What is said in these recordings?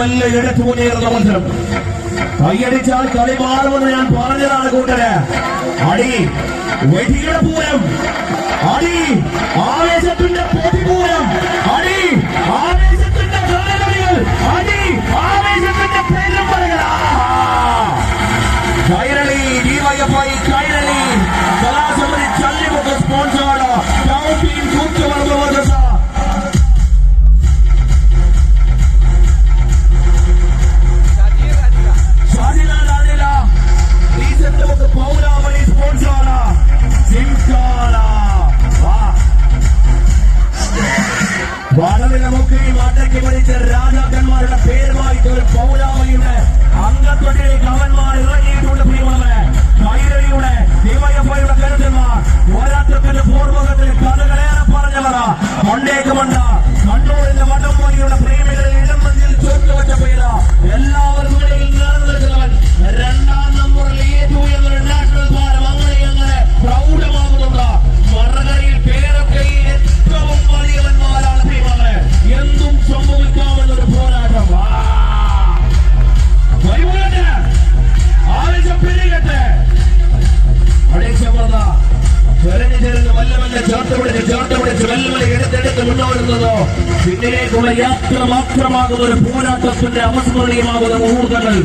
മെല്ലെ എടുത്തു മുന്നേറുന്ന മത്സരം. കൈയടിച്ചാൽ കളി മാറുമെന്ന് ഞാൻ പറഞ്ഞതാണ് കൂട്ടര്. അടി വെടിയുടെ പൂരം. അടി ആവേശത്തിന്റെ കൊണ്ടേക്ക് മണ്ട കണ്ണൂരിന്റെ വടംവലിയുടെ പ്രേമികളിൽ ഇടം മഞ്ഞിൽ ചോർത്തുവച്ച പേര് എല്ലാവർക്കും രണ്ടാം മുന്നോടുന്നതോ പിന്നിലേക്കുള്ള യാത്ര മാത്രമാകുന്ന ഒരു പോരാട്ടത്തിന്റെ അവസ്മരണീയമാകുന്ന മുഹൂർത്തങ്ങൾ.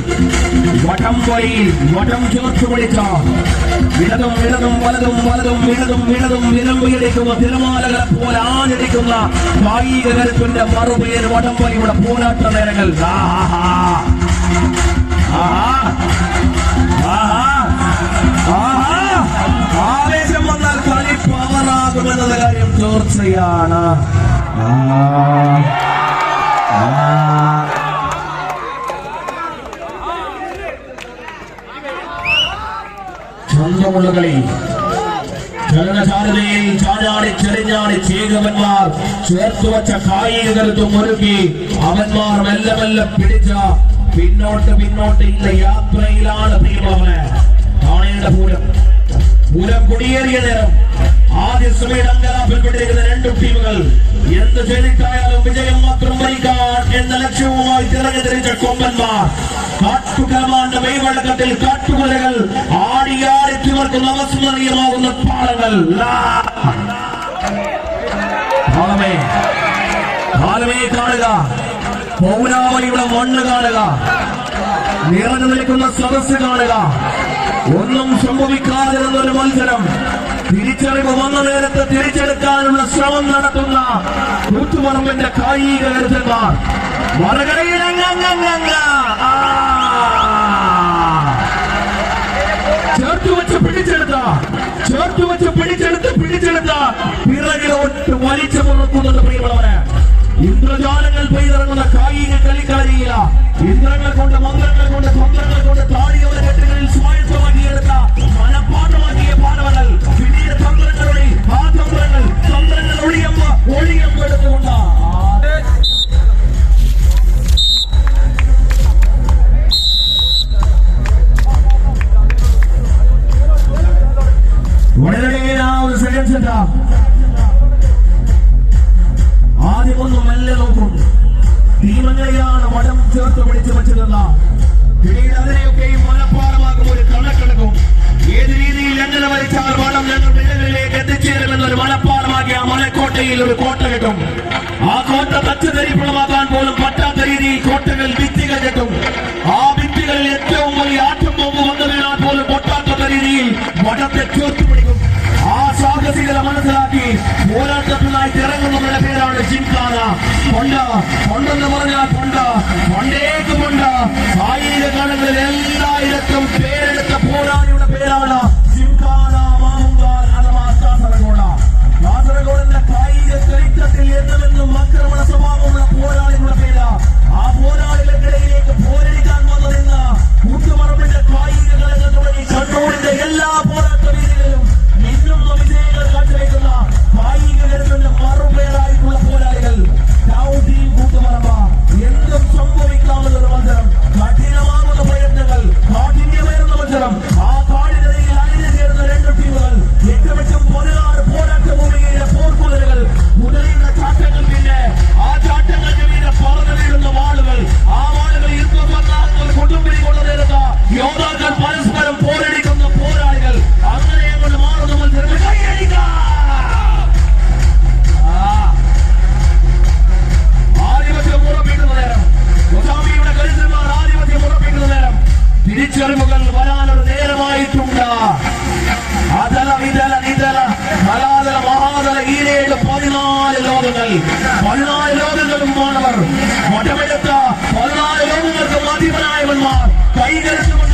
വടം വഴി വടം ചേർത്ത് വിളിച്ച ഇടതും ഇടതും വലതും വലതും ഇടതും ഇടതും വിരമ്പിയടിക്കുന്ന തിരമാലകളെ പോലെ ആഞ്ഞടിക്കുന്ന കായിക കരുത്തിന്റെ മറുപേര് വടം വഴിയുടെ പോരാട്ട നേരങ്ങൾ കാര്യം തീർച്ചയാണ്. ആ, ആ. ചന്തമുള്ള കളി ചലനചാരുതയിൽ ചാഞ്ഞാടി ചെറിഞ്ഞാടി ചേകവന്മാർ ചേർത്തു വച്ച കരുത്തും ഒരുക്കി അവന്മാർ മെല്ലെ മെല്ലെ പിടിച്ച പിന്നോട്ട് പിന്നോട്ട് ഇല്ല യാത്രയിലാണ് പ്രിയമാവന് കാണേണ്ട പൂരം. പൂരം കുടിയേറിയ നേരം. ആദ്യ അങ്കലാപ്പിൽപ്പെട്ടിരിക്കുന്ന രണ്ടു ടീമുകൾ എന്ത് ചെയ്തിട്ടായാലും വിജയം മാത്രം വരിക്കാൻ എന്ന ലക്ഷ്യവുമായി തിരഞ്ഞു തിരിച്ച കൊമ്പന്മാർ കാട്ടുകരമാന്റെ മെയ്വഴക്കത്തിൽ കാട്ടുകുലകൾ ആടിയാടി തിവർക്കുന്ന അവസ്മരണീയമാകുന്ന പാടങ്ങൾ കാണുക. പൗരാവലിയുടെ മണ്ണ് കാണുക. നിറഞ്ഞു നിൽക്കുന്ന സദസ് കാണുക. ഒന്നും സംഭവിക്കാതെ നിന്നൊരു മത്സരം. തിരിച്ചറിവ് വന്ന നേരത്തെ തിരിച്ചെടുക്കാനുള്ള ശ്രമം നടത്തുന്ന കൂത്തുപറമ്പിന്റെ കായിക കരുത്തന്മാർ ആ. ചേർത്ത് വെച്ച് പിടിച്ചെടുത്ത ചേർത്ത് വെച്ച് പിടിച്ചെടുത്ത് പിടിച്ചെടുത്ത പിറകിലോട്ട് വലിച്ചു മുറുക്കുന്നത് പ്രിയമുള്ളവരെ. ഇന്ദ്രജാലങ്ങൾ പെയ്തിറങ്ങുന്ന കായിക കളിക്കാരിയില്ല ഇന്ദ്രങ്ങൾ കൊണ്ട് മന്ത്രങ്ങൾ കൊണ്ട് തന്ത്രങ്ങൾ കൊണ്ട് താടിയവരെ കെട്ടുകളിൽ സ്വായത്തമാക്കിയെടുത്ത മനപ്പാഠമാക്കിയ ഒന്ന് മെല്ലെ നോക്കും. ടീമങ്ങനെയാണ് വടം ചേർത്ത് പിടിച്ചു വെച്ചതെന്ന പിന്നീട് അതിനെയൊക്കെയും ഒരു കണക്കെടുക്കും. ഏത് രീതിയിൽ എങ്ങനെ വരച്ചാൽ വടം ഞങ്ങൾ വിജയങ്ങളിലേക്ക് എത്തിച്ചേരുമെന്നൊരു ആ മലക്കോട്ടയിൽ ഒരു കോട്ട കിട്ടും. ആ കോട്ട തച്ചുതരിപ്പണമാക്കാൻ പോലും പറ്റാത്ത രീതിയിൽ കോട്ടകൾ ഭിത്തികൾ കെട്ടും. ആ ഭിത്തികളിൽ ഏറ്റവും വലിയ ആറ്റം ബോംബ് വന്നു വീണാൽ പോലും പൊട്ടാത്ത രീതിയിൽ വടത്തെ ചേർത്ത് പിടിക്കും. ആ സാഹസികത മനസ്സിലാക്കി പോരാട്ടത്തിനായി ഇറങ്ങുന്നവരുടെ പേരാണ് ജിംഖാന. കൊണ്ട കൊണ്ടെന്ന് പറഞ്ഞാൽ കൊണ്ട കൊണ്ടേക്ക് കൊണ്ട ആയിരക്കണക്കിൽ എല്ലായിരത്തും പേരെടുത്ത പോരാളിയുടെ പേരാണ് പതിനേഴ് പതിനാല് ലോകങ്ങൾ. പതിനാല് ലോകങ്ങൾക്കുമാണവർ മഠമെടുത്ത പതിനാല് ലോകങ്ങൾക്ക് അധിപനായവന്മാർ കൈകരുത്തുകൊണ്ട്